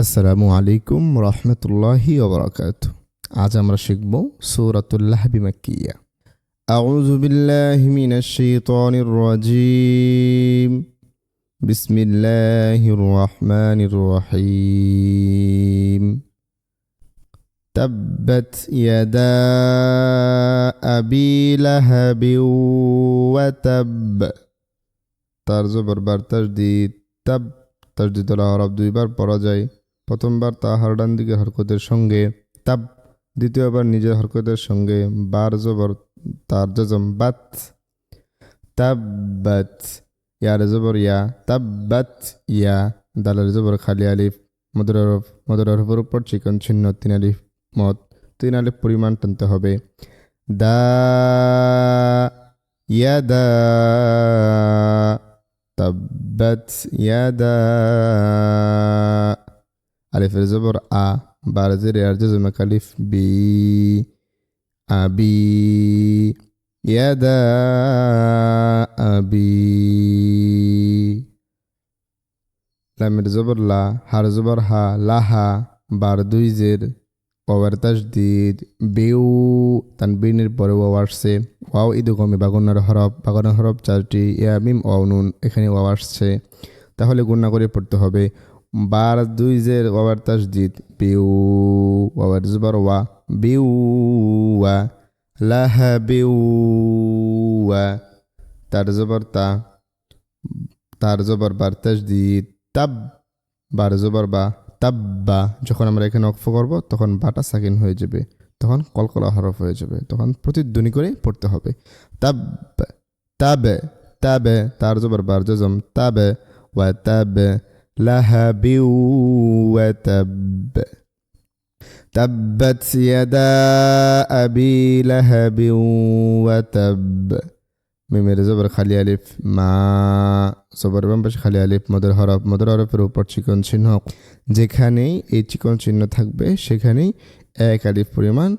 আসসালামু আলাইকুম রহমতুল্লাহি ওবরাকাত আজ আমরা শিখব সূরাতুল্লাহ বিমাক্কিয়া আউযু বিল্লাহি মিনাশ শাইতানির রাজিম বিসমিল্লাহির রহমানির রহিম تبت يدا أبي لهب وتب তার জবর বার তাজদিদ তাব তাজদিদ হরফ দুইবার পড়া যায় প্রথমবার তা হার ডান দিকে হরকতের সঙ্গে তাব দ্বিতীয়বার নিজের হরকতের সঙ্গে, বার জবর তার জজম বাত তাব্বাত ইয়ার জবর ইয়া তাব্বাত ইয়া দালের জবর খালি আলিফ মধুর হরফ মধুর হরফের উপর চিকন চিহ্ন তিন আলিফ মত তিন আলিফ পরিমাণ টানতে হবে। দা ইয়াদা তাব্বাত ইয়াদা আলিফের জবর আ বারজের এর জজমে কালিফ বি আবি ইয়াদা আবি লামের জবর লা হার জবর হা লাহা বার দুই জের ওয়ার তাজদিদ বেউ তানবিনের পরে ওয়াও আসছে ওয়াও ইদু কমে বাগনার হরফ বাগনার হরফ চারটি ইয়া মিম ওয়াও নুন এখানে ওয়াও আসছে তাহলে গুণনা করে পড়তে হবে বার দুই জের ওয়ার তাজদিদ বেউ ওয়ার জবর ওয়া, বেউ, ওয়া, লাহা, বেউ, ওয়া। তার জবর তা, তার জবর বার তাজদিদ তাব, বার বা তাব্বা যখন আমরা এখানে অক্ষ করব, তখন বাটা সাকিন হয়ে যাবে, তখন কলকলা হরফ হয়ে যাবে, তখন প্রতিধ্বনি করে পড়তে হবে। তাব, তাবে তাবে, তার জবর বার জজম, তাবে, ওয়া তাবে লাহাবি ওয়া তাব تبت يدا أبي لهب وتب মিমের জবর খালি আলিফ মা জবর বাম পাশে খালি আলিফ মদের হরফ মদের হরফের উপর চিকন চিহ্ন যেখানেই এই চিকন চিহ্ন থাকবে সেখানেই এক আলিফ পরিমাণ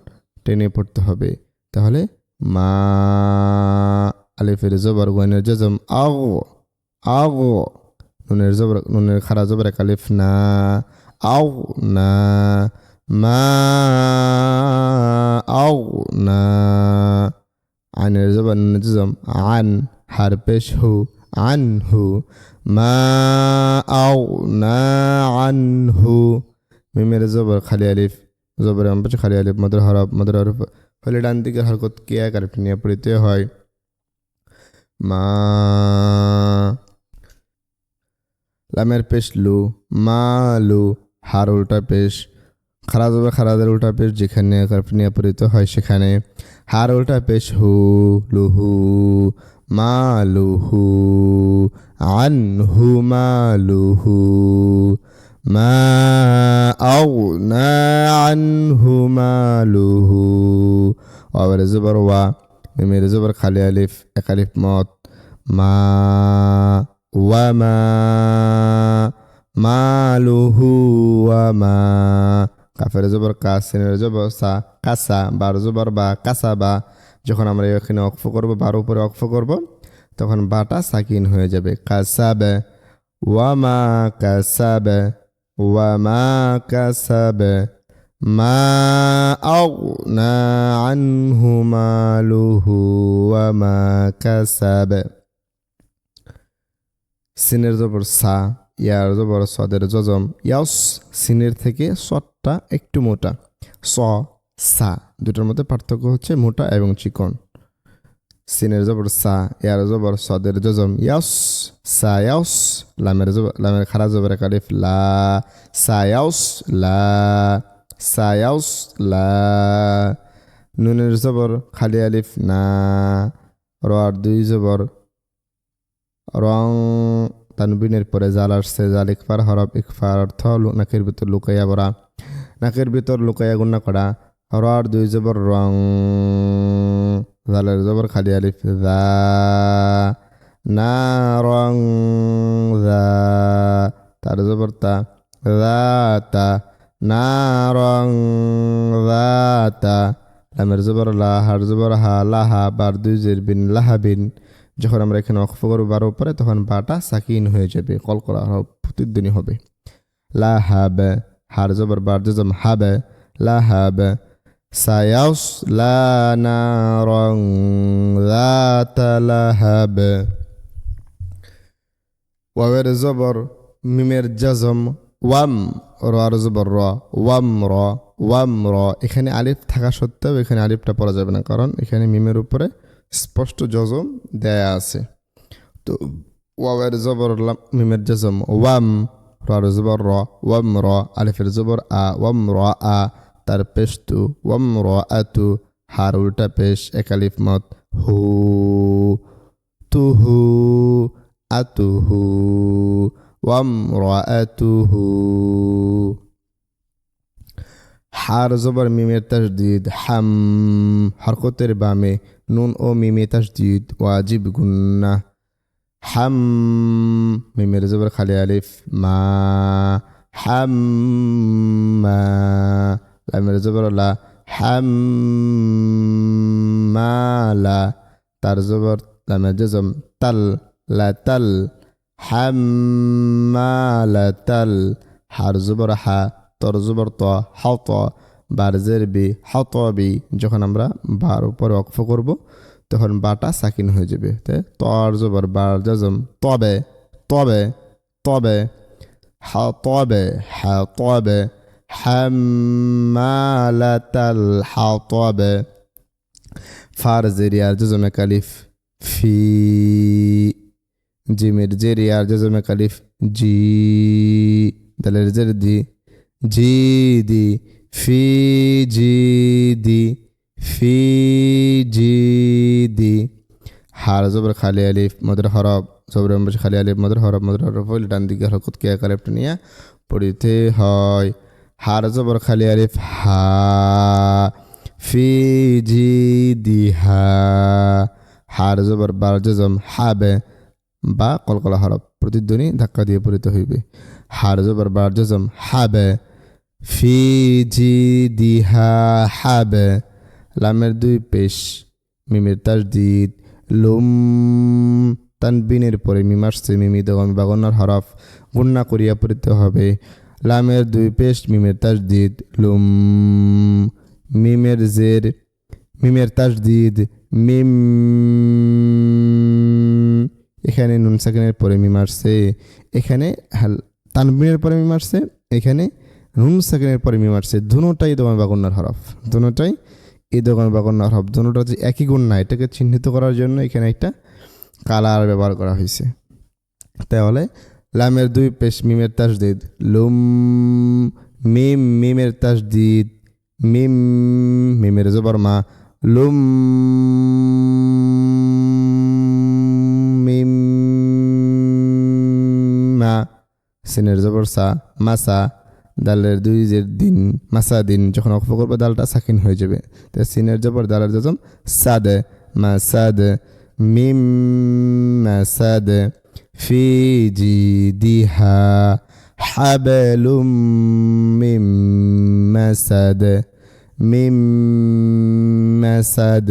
টেনে পড়তে হবে তাহলে মা আলিফের জবর গয়নের জজম আগ আগ নুনের জবর নুনের খারা জবর এক আলিফ না আও না মা আও না আইনের জবান জম আন হার পেশ হু আন হু মা আও না আন হু মিমের জবর খালি আলিফ জবর পাশে খালি আলিফ মদর হরফ মদর হরফ হলে ডান দিকে হরকত কে আরেকটি নিয়ে পড়িতে হয় মা লামের পেশ লু, মা লু, হার উল্টা পেশ, খারাজ হবে খারাজের উল্টা পেশ, যেখানে নিয়ে পরিত হয় সেখানে। হার উল্টা পেশ হু লুহু মা লুহু আন হু, মা লুহু মা আও না আন হু, মা আবার জবর ওয়া, মেমের জবর খালি আলিফ, এক আলিফ মত, মা ওয়া মা মালুহু ওয়া মা কাফের জবর কা সিনের জবর সা কাসা বার জবর বা কাসা বা যখন আমরা এখানে অক্ফ করব, বার উপরে অক্ফ করব, তখন বাটা সাকিন হয়ে যাবে। কাসাবে, ওয়ামা কাসাবে ওয়ামা কাসাবে, মা আউনা আনহু মালুহু, ওয়ামা কাসাবে। সিনের জবর সা, ইয়ার জবর সদের জজম ইয়াস সিনের থেকে সটটা একটু মোটা। স, সা, দুটোর মধ্যে পার্থক্য হচ্ছে মোটা এবং চিকন। সিনের জবর সা, ইয়ার জবর সদের জজম ইয়াস সা ইয়াস লামের জবর লামের খারা জবর কালিফ, লা, সা ইয়াস লা, সা ইয়াস লা। নুনের জবর খালি আলিফ, না। র আর দুই জবর রং তানবিনের পরে জাল আসছে, জাল ইকফার, হরফ ইকফার, অর্থ নাকের ভিতর লুকাইয়া বরা নাকের ভিতর লুকাইয়া গুণা করা। হর দুই জবর রং, জালের জবর খালি আলিফ না, রং তার জবর তা না, রং তা। লামের জবর লা জবর হা লাহা বার দুই জের বিন লাহাবিন যখন আমরা এখানে অক্ষ করব বারো পরে, তখন বাটা সাকিন হয়ে যাবে কল কলকলা প্রতিদ্বনি হবে। লা হাব, হার জবর, বার জজম, হাবে লাহাব সায়াসলা নারং যাতা লাহাব। ওয়াবের জবর, মিমের জজম, ওয়াম র আর জবর, র, ওয়াম র ওয়াম, র। এখানে আলিফ থাকা সত্ত্বেও এখানে আলিফটা পড়া যাবে না, কারণ এখানে মিমের উপরে স্পষ্ট জজম দেয়া আছে। তো ওয়াবের জবর মিমের জজম ওয়াম র আর জবর র, ওয়াম র, আলিফের জবর আ, ওয়াম র আ, তার পেশ তু ওয়াম র আতু হার উল্টা পেশ, এক আলিফ মত, হু তুহু আতুহু ওয়ামরাআতুহু হার জবর মিমের তাসদিদ, হাম হরকতের বামে নুন ও মিমে তাসদিদ, ওয়াজিব গুন্না। হাম মিমের জবর খালি আলিফ, মা। হাম লামের জবর লা। হাম মালা তার জবর লামের জজম তাল, লা তাল। হাম্মালাতাল হার জবর হা তর জবর ত হাত বারজের বি হাত বি, যখন আমরা বার উপরে অক্ফ করব, তখন বাটা সাকিন হয়ে যাবে। তাই তর জবর বার জজম, তবে তবে তবে হা তবে হা তবে ফার জেরিয়ার জজমে কালিফ, ফি, জিমের জেরি আর জজমে কালিফ, জি, দালের জের দি ফি জি দি ফি জি দি হার জবর খালি আলিফ মদর হরব জবর খালি আলিফ মদর হরব মদর হরব হইলে ডান দিকে হরকত কে কালেফটা নিয়ে পড়িতে হয়। হার জবর খালি আলিফ, হা ফি জি দি হা। হার জবর বার জজম হাবে বা কলকলা হরফ প্রতিধ্বনি ধাক্কা দিয়ে পড়িতে হইবে। হার জবর বার জজম হাবে ফি জি দিহা হাবে, লামের দুই পেশ, মিমের তাসদিদ লুম তানবিনের পরে মিম আসছে, মিমি দগম বাগনার হরফ গুন্না করিয়া পড়িতে হবে। লামের দুই পেশ, মিমের তাসদিদ লুম মিমের জের, মিমের তাসদিদ মিম এখানে নুন সাকিনের পরে মিম আসছে, এখানে তানবিনের পরে মিম আসছে, এখানে নুন সাকিনের পরে মিম আসছে, দুটাই দোকান বাগন্নার হরফ, দুটাই এই দোকান বাগন্নার হরফ দুটা যে একই না, এটাকে চিহ্নিত করার জন্য এখানে একটা কালার ব্যবহার করা হয়েছে। তাহলে লামের দুই পেশ মিমের তাসদিদ, লুম, মিম, মিমের তাসদিদ, মিম, মিমের জবর মা, লুম, মিম, মা, সিনের জবর সা মাসা দালের দুই যে দিন মাসা দিন, যখন অক্ষ করবে দালটা সাকিন হয়ে যাবে। তো সিনের জবর দালের জজম সাদে মা সাদে, মিম মা সাদে ফি জি দিহা হাবলুম মিম মাসাদ মিম মাসাদ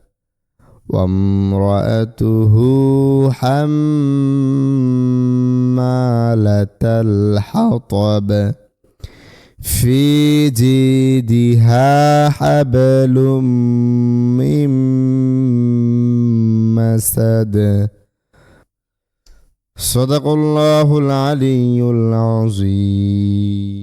وامرأته حمالة الحطب في جيدها حبل من مسد. صدق الله العلي العظيم.